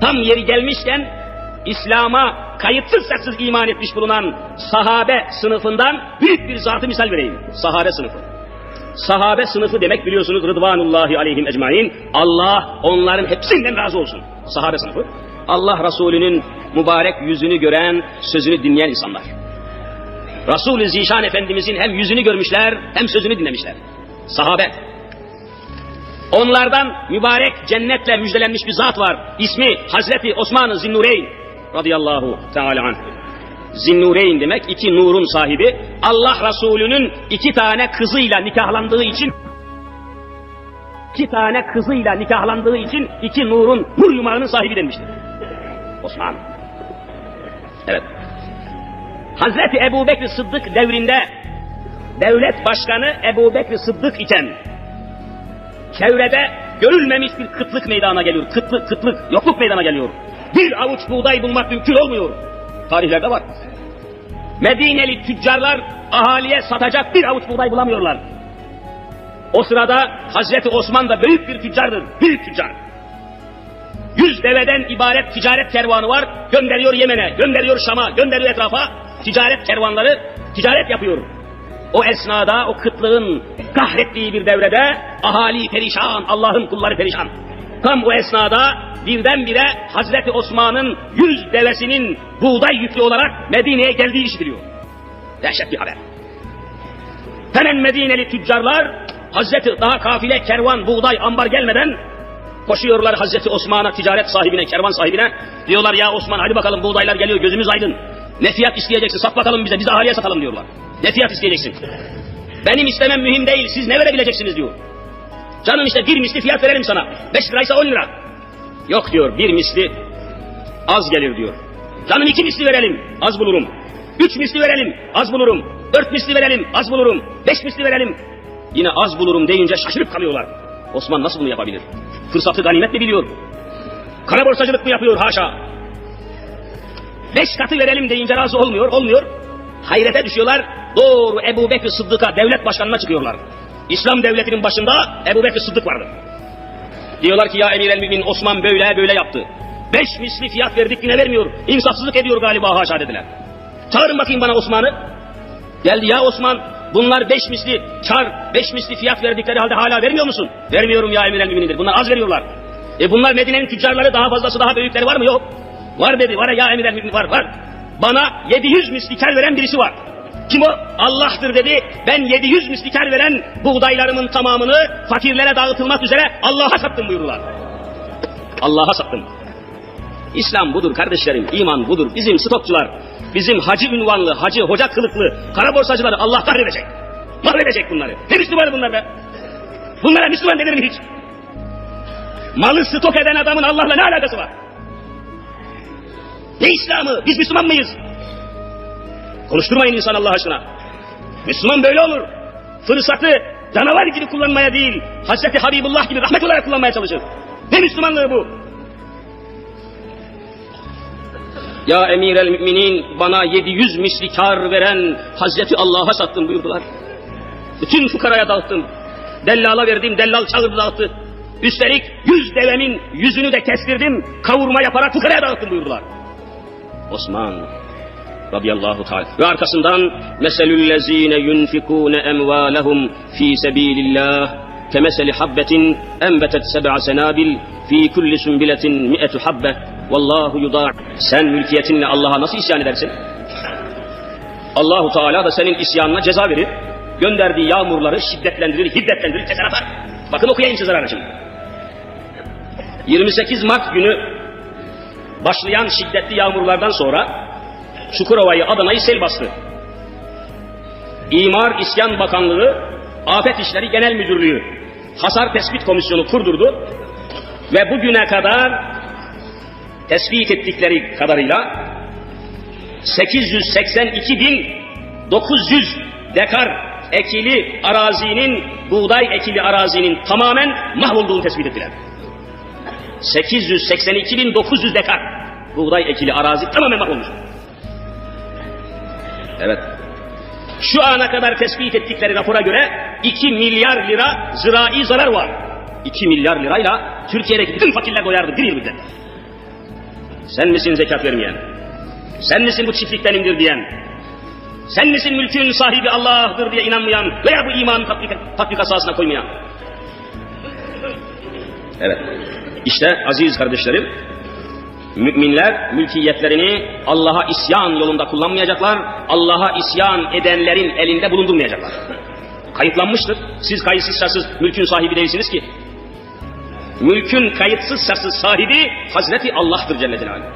Tam yeri gelmişken İslam'a kayıtsız şartsız iman etmiş bulunan sahabe sınıfından büyük bir zatı misal vereyim. Sahabe sınıfı. Sahabe sınıfı demek biliyorsunuz Rıdvanullahi aleyhim ecmain. Allah onların hepsinden razı olsun. Sahabe sınıfı. Allah Resulü'nün mübarek yüzünü gören, sözünü dinleyen insanlar. Resul-i Zişan Efendimizin hem yüzünü görmüşler hem sözünü dinlemişler. Sahabe. Onlardan mübarek cennetle müjdelenmiş bir zat var. İsmi Hazreti Osman Zinnureyn radıyallahu teala anh. Zinnureyn demek iki nurun sahibi. Allah Resulü'nün iki tane kızıyla nikahlandığı için iki tane kızıyla nikahlandığı için iki nurun nur yumağının sahibi denmiştir. Osman. Evet. Hazreti Ebu Bekir Sıddık devrinde devlet başkanı Ebu Bekir Sıddık iken çevrede görülmemiş bir kıtlık meydana geliyor. Kıtlık, kıtlık, yokluk meydana geliyor. Bir avuç buğday bulmak mümkün olmuyor. Tarihlerde var. Medineli tüccarlar ahaliye satacak bir avuç buğday bulamıyorlar. O sırada Hazreti Osman da büyük bir tüccardır. Büyük tüccar. Yüz deveden ibaret ticaret kervanı var. Gönderiyor Yemen'e, gönderiyor Şam'a, gönderiyor etrafa. Ticaret kervanları ticaret yapıyor. O esnada o kıtlığın kahrettiği bir devrede ahali perişan, Allah'ın kulları perişan. Tam o esnada birdenbire Hazreti Osman'ın yüz devesinin buğday yüklü olarak Medine'ye geldiği işitiliyor. Dehşet bir haber. Hemen Medineli tüccarlar Hazreti daha kafile kervan buğday ambar gelmeden koşuyorlar Hazreti Osman'a ticaret sahibine kervan sahibine diyorlar ya Osman hadi bakalım buğdaylar geliyor gözümüz aydın ne fiyat isteyeceksin sat bakalım bize biz ahaliye satalım diyorlar. Ne fiyat isteyeceksin. Benim istemem mühim değil siz ne verebileceksiniz diyor. Canım işte bir misli fiyat verelim sana. Beş liraysa on lira. Yok diyor bir misli az gelir diyor. Canım iki misli verelim az bulurum. Üç misli verelim az bulurum. Dört misli verelim az bulurum. Beş misli verelim. Yine az bulurum deyince şaşırıp kalıyorlar. Osman nasıl bunu yapabilir? Fırsatı ganimet mi biliyor? Kara borsacılık mı yapıyor? Haşa. Beş katı verelim deyince razı olmuyor, olmuyor. Hayrete düşüyorlar. Doğru Ebu Bekir Sıddık'a devlet başkanına çıkıyorlar. İslam devletinin başında Ebu Bekir Sıddık vardı. Diyorlar ki ya Emir el Mümin Osman böyle böyle yaptı. Beş misli fiyat verdik yine vermiyor. İnsafsızlık ediyor galiba haşa dediler. Çağırın bakayım bana Osman'ı. Geldi ya Osman bunlar beş misli kar, beş misli fiyat verdikleri halde hala vermiyor musun? Vermiyorum ya emir el müminindir. Bunlar az veriyorlar. E bunlar Medine'nin tüccarları daha fazlası daha büyükleri var mı? Yok. Var dedi. Var ya emir mümin var var. Bana 700 misli kar veren birisi var. Kim o? Allah'tır dedi. Ben 700 misli kar veren buğdaylarımın tamamını fakirlere dağıtılmak üzere Allah'a sattım buyurdular. Allah'a sattım. İslam budur kardeşlerim, iman budur. Bizim stokçular, bizim hacı ünvanlı, hacı, hoca kılıklı, kara borsacıları Allah kahredecek. Mahvedecek bunları. Ne Müslüman bunlar be? Bunlara Müslüman denir mi hiç? Malı stok eden adamın Allah'la ne alakası var? Ne İslam'ı? Biz Müslüman mıyız? Konuşturmayın insan Allah aşkına. Müslüman böyle olur. Fırsatı canavar gibi kullanmaya değil, Hazreti Habibullah gibi rahmet olarak kullanmaya çalışır. Ne Müslümanlığı bu? Ya emir el müminin bana 700 misli kar veren Hazreti Allah'a sattım buyurdular. Bütün fukaraya dağıttım. Dellala verdim, dellal çağırdı dağıttı. Üstelik yüz devenin yüzünü de kestirdim, kavurma yaparak fukaraya dağıttım buyurdular. Osman radıyallahu teala ve arkasından meselüllezine yunfikune emvalehum fi sebilillah kemeseli habbetin enbetet seb'a senabil fi kulli sünbiletin mi'etu habbe vallahu yudâ sen mülkiyetinle Allah'a nasıl isyan edersin? Allahu Teala da senin isyanına ceza verir. Gönderdiği yağmurları şiddetlendirir, hiddetlendirir, keser atar. Bakın okuyayım size zararı şimdi. 28 Mart günü başlayan şiddetli yağmurlardan sonra Çukurova'yı, Adana'yı sel bastı. İmar İsyan Bakanlığı, Afet İşleri Genel Müdürlüğü hasar tespit komisyonu kurdurdu ve bugüne kadar tespit ettikleri kadarıyla 882.900 dekar ekili arazinin, buğday ekili arazinin tamamen mahvolduğunu tespit ettiler. 882.900 dekar buğday ekili arazi tamamen mahvolmuş. Evet. Şu ana kadar tespit ettikleri rapora göre 2 milyar lira zirai zarar var. 2 milyar lirayla Türkiye'deki bütün fakirler doyardı bir yıl müddet. Sen misin zekat vermeyen? Sen misin bu çiftlik benimdir diyen? Sen misin mülkün sahibi Allah'tır diye inanmayan veya bu imanı tatbik, tatbik asasına koymayan? Evet. İşte aziz kardeşlerim, müminler mülkiyetlerini Allah'a isyan yolunda kullanmayacaklar, Allah'a isyan edenlerin elinde bulundurmayacaklar. Kayıtlanmıştır. Siz kayıtsız şartsız mülkün sahibi değilsiniz ki. Mülkün kayıtsız şartsız sahibi Hazreti Allah'tır Celle Celaluhu.